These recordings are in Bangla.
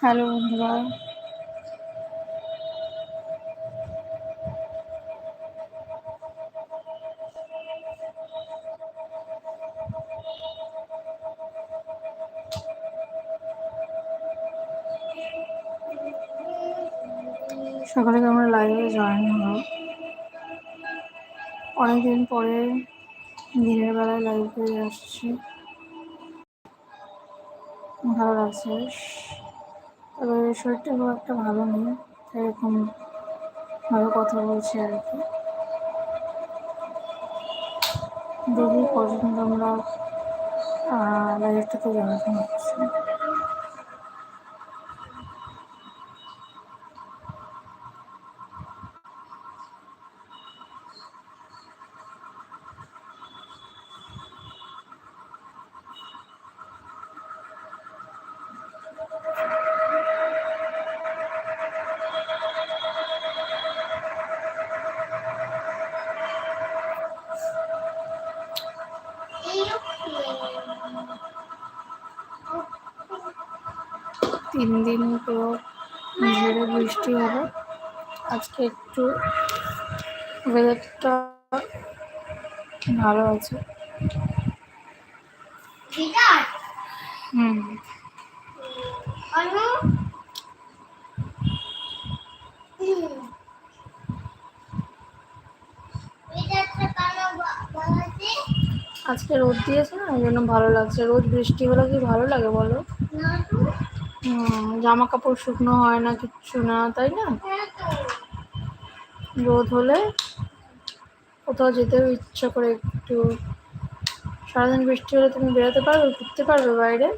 হ্যালো বন্ধুরা। সকালে আমরা লাইভে জয়েন হলাম। অনেকদিন পরে দিনের বেলায় লাইভ আসছি। ভালো লাগছে তবে শরীরটা খুব একটা ভালো নেই এরকম ভালো কথা বলছে আর কি। দেখি পর্যন্ত আমরা লাইফটাতে জানাতে হচ্ছি তিন দিন পুরো ঝেড়ে বৃষ্টি হলো। আজকে একটু ওয়েদারটা ভালো আছে। হুম। আজকে রোদ দিয়েছে না ওই জন্য ভালো লাগছে। রোজ বৃষ্টি হলে কি ভালো লাগে বলো? জামা কাপড় শুকনো হয় না, কিচ্ছু না, তাই না? রোদ হলে কোথাও যেতেও ইচ্ছা করে একটু। সারাদিন বৃষ্টি হলে তুমি বেরোতে পারবে, ঘুরতে পারবে বাইরে?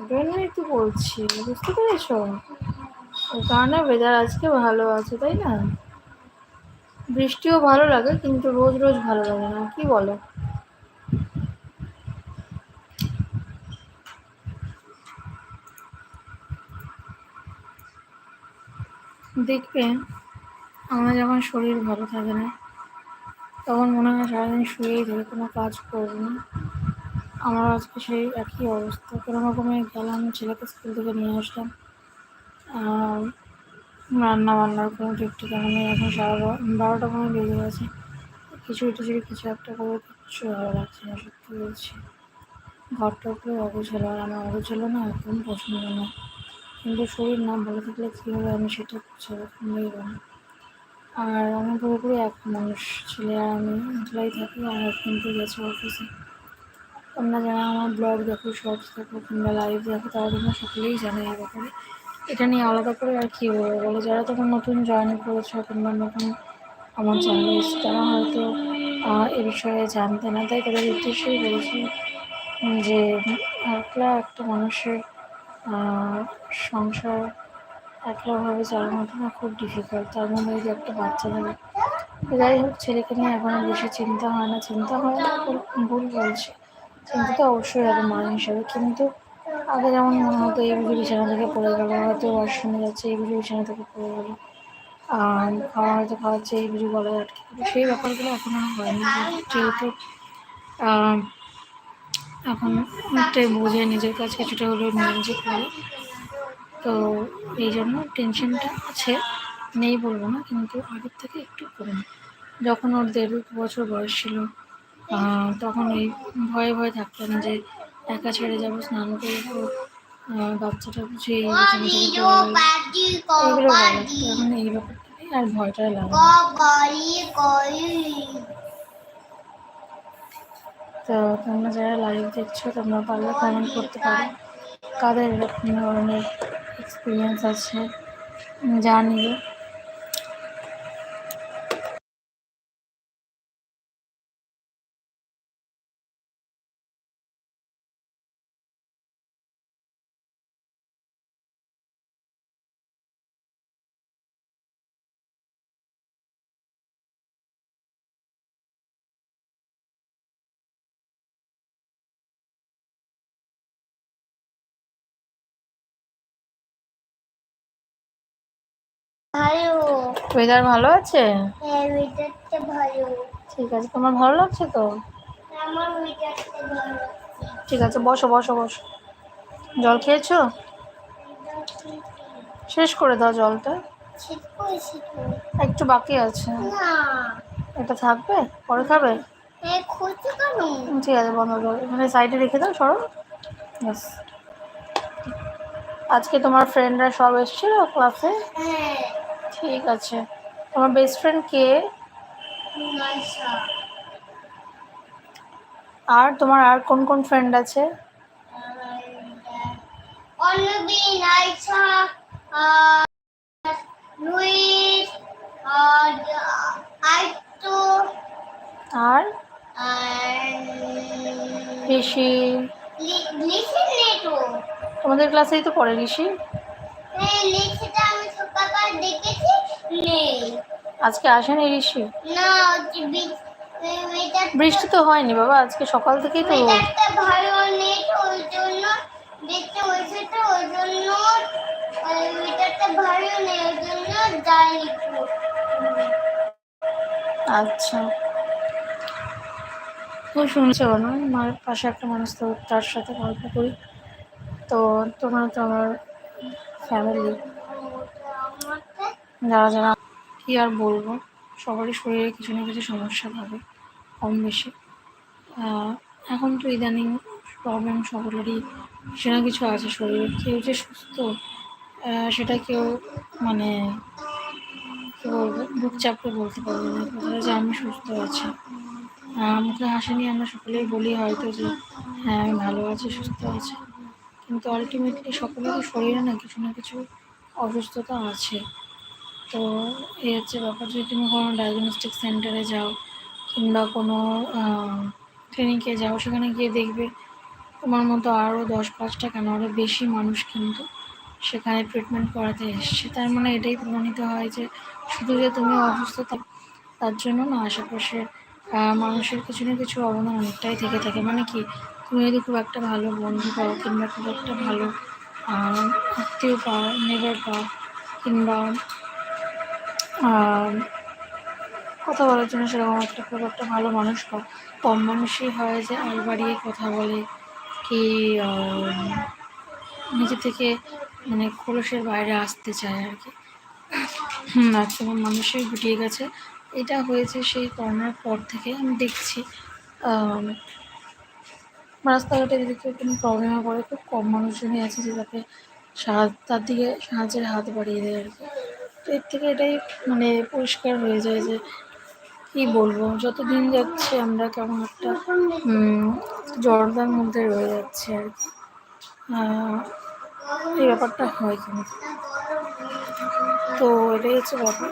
ওটাই একটু বলছি, বুঝতে পেরেছ? ওই কারণে ওয়েদার আজকে ভালো আছে, তাই না? বৃষ্টিও ভালো লাগে, কিন্তু রোজ রোজ ভালো লাগে না, কি বলো? দেখবে আমার যখন শরীর ভালো থাকে না, তখন মনে হয় সারাদিন শুয়েই থাকে কোনো কাজ করব না। আমার আজকে সেই একই অবস্থা। কোনো রকমে গেলাম, ছেলেকে স্কুল থেকে নিয়ে আসলাম। রান্না বান্নার কোনো ঠিক ঠিকানা নেই। এখন সারা বারোটা কোনো বেজে গেছে। খিচুড়ি টিচুড়ি কিছু একটা করে কিচ্ছু ভালো লাগছে না, সত্যি বলছি। ঘরটা উপরে অগোছালো। আর আমার অগোছালো না একদম পছন্দ না। কিন্তু শরীর না ভালো থাকলে কী হবে আমি সেটা নেই না। আর আমি পুরোপুরি এক মানুষ ছেলে, আর আমি একলাই থাকি, আর কিন্তু গেছে অফিসে তোমরা যারা আমার ব্লগ দেখো শর্টস দেখো, কিংবা লাইভ দেখো, তারা তোমরা সকলেই জানে এই ব্যাপারে। এটা নিয়ে আলাদা করে আর কী বলব? বলে, যারা তখন নতুন জয়েন করেছ কিংবা নতুন আমার চ্যানেল তারা হয়তো এ বিষয়ে জানতে না, তাই তাদের উদ্দেশ্যেই বলেছি যে, একলা একটা মানুষের সংসার একলাভাবে চালানোটা না, খুব ডিফিকাল্ট তার মধ্যে যদি একটা বাচ্চা থাকে। যাই হোক, ছেলেকে নিয়ে এখনও বেশি চিন্তা হয় না। চিন্তা হয় না, ভুল বলছে। চিন্তা তো অবশ্যই হবে মা হিসাবে। কিন্তু আগে যেমন মনে হতো, এই বুঝে বিছানা থেকে পড়ে গেল, হয়তো ওয়াশরুমে যাচ্ছে, এই বুঝে বিছানা থেকে পড়ে গেলো। আর খাওয়া হয়তো খাওয়াচ্ছে, এই বুঝে বলে আটকে সেই ব্যাপারগুলো এখন আর হয় না যেহেতু এখন অনেকটাই বোঝে নিজের কাজ কিছুটা হলেও নিজে করে। তো এই জন্য টেনশনটা আছে, নেই বলব না, কিন্তু আগের থেকে একটু কম। যখন ওর দেড় বছর বয়স ছিল তখন এই ভয়ে ভয়ে থাকতাম যে একা ছেড়ে যাব, স্নান করব বাচ্চাটা বুঝে এগুলো এখন এই ব্যাপারটা আর ভয়টা লাগে তো তোমরা যারা লাইভ দেখছ, তোমরা পারলে কমেন্ট করতে পারো। কাদের এরকম ধরনের এক্সপিরিয়েন্স আছে? জানিও ভালো। ওয়েদার ভালো আছে? হ্যাঁ ওয়েদারটা ভালো। ঠিক আছে তোমার ভালো লাগছে তো? আমার জল লাগছে। ঠিক আছে বসো বসো বসো। জল খেয়েছো? শেষ করে দাও জলটা। একটু বাকি আছে। এটা থাকবে? পরে খাবে? উম, ঠিক আছে বন্ধ করো। এখানে সাইডে রেখে দাও সরো। ব্যাস। আজকে তোমার ফ্রেন্ডরা সব এসেছিল ক্লাসে হ্যাঁ। ঠিক আছে। তোমার বেস্ট ফ্রেন্ড কে? আর তোমার আর কোন কোন ফ্রেন্ড আছে? আর? তোমাদের ক্লাসেই তো পড়ে ঋষি? হ্যাঁ দেখেছি? নেই। আজকে আসেনি ঋষি? না বৃষ্টি তো হয়নি বাবা আজকে সকাল থেকেই তো ভালো নেই ওই জন্য দেখতে হয়েছে তো ওই জন্য ওইটাতে ভালো নেই ওই জন্য যায়নি আচ্ছা। তো শুনছো না আমার পাশে একটা মানুষ তো তার সাথে গল্প করি। তো তোমরা তো আমার ফ্যামিলি যারা যারা কি আর বলব? সবারই শরীরে কিছু না কিছু সমস্যা থাকে কম বেশি এখন তো ইদানিং প্রবলেম সকলেরই কিছু না কিছু আছে শরীরে। কেউ যে সুস্থ সেটা কেউ মানে কী বলব, বুক চাপড়ে বলতে পারবে না। যে আমি সুস্থ আছি। মুখে হাসি নিয়ে আমরা সকলেই বলি হয়তো যে হ্যাঁ আমি ভালো আছি, সুস্থ আছি। কিন্তু আলটিমেটলি সকলেরই শরীরে না কিছু না কিছু অসুস্থতা আছে। তো এই হচ্ছে ব্যাপার, যদি তুমি কোনো ডায়াগনস্টিক সেন্টারে যাও কিংবা কোনো ক্লিনিকে যাও, সেখানে গিয়ে দেখবে তোমার মতো আরও দশ পাঁচটা কেন আরও বেশি মানুষ কিন্তু সেখানে ট্রিটমেন্ট করাতে এসছে। তার মানে এটাই প্রমাণিত হয় যে শুধু যে তুমি অসুস্থ তার জন্য না আশেপাশে মানুষের কিছু না কিছু অবদান অনেকটাই থেকে থাকে। মানে কি, তুমি যদি খুব একটা ভালো বন্ধু পাও কিংবা খুব একটা ভালো আত্মীয় পাও নেবার পাও কিংবা কথা বলার জন্য সেরকম একটা খুব একটা ভালো মানুষ কম মানুষই হয় যে আল বাড়িয়ে কথা বলে কি নিজে থেকে মানে খোলসের বাইরে আসতে চায় আর কি। ম্যাক্সিমাম মানুষই গুটিয়ে গেছে। এটা হয়েছে সেই করোনার পর থেকে আমি দেখছি। রাস্তাঘাটে যদি কেউ কোনো প্রবলেমে পড়ে, খুব কম মানুষজনই আছে যে তাকে সাহায্য, তার দিকে সাহায্যের হাত বাড়িয়ে দেয় আর কি। তো এর থেকে এটাই মানে পরিষ্কার হয়ে যায় যে কী বলব, যত দিন যাচ্ছে আমরা কেমন একটা জড়তার মধ্যে রয়ে যাচ্ছে আর কি। এই ব্যাপারটা হয় কিন্তু তো এটাই হচ্ছে ব্যাপার।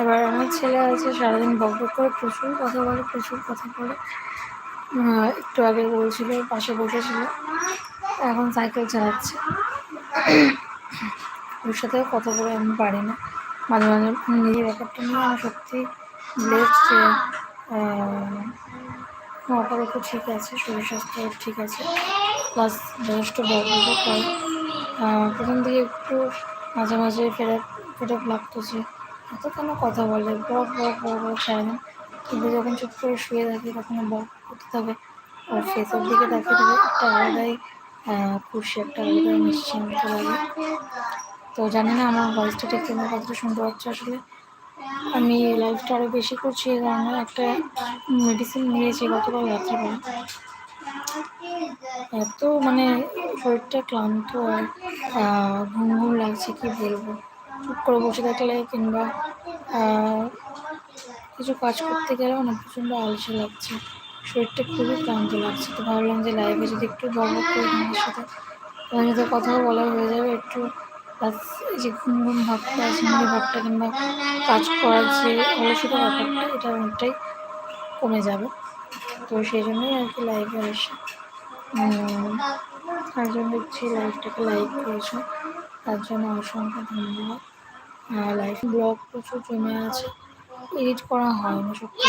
এবার আমার ছেলে আছে, সারাদিন বক করে প্রচুর কথা বলে, প্রচুর কথা বলে। একটু আগে বলছিল, পাশে বসেছিল। এখন সাইকেল চালাচ্ছে। ওর সাথেও কথা বলে আমি পারি না। মাঝে মাঝে নিজের ব্যাপারটা নিয়ে আমি সত্যি যে আপাতত ঠিক আছে শরীর স্বাস্থ্য ঠিক আছে। প্লাস যথেষ্ট বড় আহ, প্রথম দিকে একটু মাঝে মাঝে ফেরত ফেরত লাগতো যে এত কেন কথা বলে? বক বক বক বক সারাদিন কিন্তু যখন চুপ করে শুয়ে থাকে তখন বক করতে থাকে। আর ফেসের দিকে তাকিয়ে একটা আলাদাই খুশি একটা আলাদাই নিশ্চিন্ত লাগে। তো জানি না আমার ভয়েসটা ঠিক তোমরা কতটা শুনতে পাচ্ছ আসলে। আমি লাইফটা আরও বেশি করছি এই কারণে একটা মেডিসিন নিয়েছি গতকাল রাত্রিবেলা। এত মানে শরীরটা ক্লান্ত আর ঘুম ঘুম লাগছে, কি বলব? চুপ করে বসে থাকলে কিংবা কিছু কাজ করতে গেলেও না প্রচণ্ড আলসে লাগছে। শরীরটা খুবই ক্লান্ত লাগছে। তো ভাবলাম যে লাইভে যদি একটু বক করে সাথে সাথে কথাও বলা হয়ে যাবে, একটু প্লাস এই যে ঘুম ভাবটা ঝিমড়ি ভাবটা কিংবা কাজ করার যে অলসতা ব্যাপারটা এটা অনেকটাই কমে যাবে। তো সেই জন্যই আর কি লাইভে আসা উম, একজন দেখছি লাইভটাকে লাইক করেছ। তার জন্য অসংখ্য ধন্যবাদ। লাইভ ব্লগ প্রচুর জমে আছে। এডিট করা হয়নি সত্যি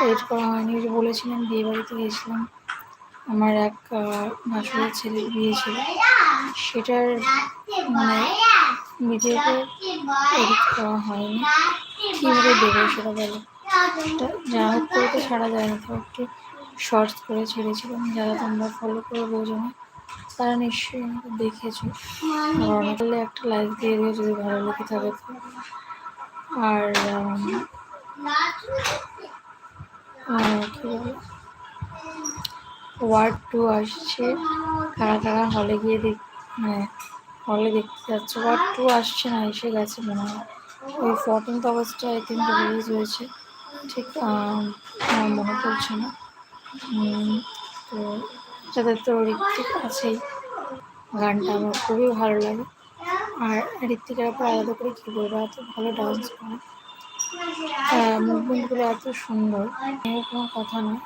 এডিট করা হয়নি। যে বলেছিলাম বিয়ে বাড়িতে গিয়েছিলাম। আমার এক ভাসুরের ছেলের বিয়ে ছিল। সেটার মানে ভিডিওতে এডিট করা হয়নি। কীভাবে দেবো সেটা বলো। যা হোক করে তো ছাড়া যায় না। তো একটু শর্টস করে ছেড়েছিলাম যারা তোমরা ফলো করে বোঝো না, তারা নিশ্চয়ই আমাকে দেখেছ। অনেক একটা লাইক দিয়ে দিও যদি ভালো লেগে থাকে আর ওয়ার্ড টু আসছে। কারা কারা হলে গিয়ে দেখ মানে হলে দেখতে যাচ্ছে। ওয়ার্ড টু আসছে না, এসে গেছে মনে হয়। ওই ফোরটিন্থ অগস্টে আই থিঙ্ক রিলিজ হয়েছে। ঠিক আমার মনে পড়ছে না। তো যাদের তো ঋত্বিক আছেই, গানটা আমার খুবই ভালো লাগে। আর ঋত্বিকের ওপর আলাদা করে কী বলব, এত ভালো ডান্স করে। মুভমেন্টগুলো এত সুন্দর। কোনো কথা নয়।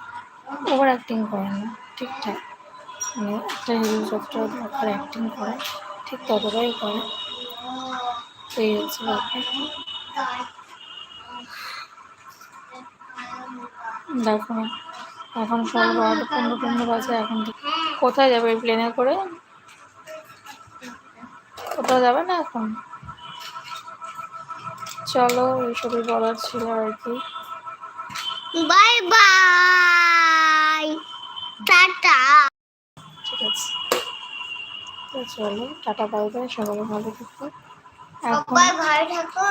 ওভার অ্যাক্টিং করে না, ঠিকঠাক। মানে একটা হিরো যতটা দরকার অ্যাক্টিং করে, ঠিক ততটাই করে। তো এই হচ্ছে ব্যাপার। দেখো, এখন সব বারোটা পনেরো পনেরো বাজে, এখন কোথায় যাবে? প্লেনে করে? কোথাও যাবে না এখন? চলো এইসবই বলার ছিল আর কি। বাই বাই চলো টাটা বাই বাই সবাই ভালো থাকো। সবাই ভালো থাকো।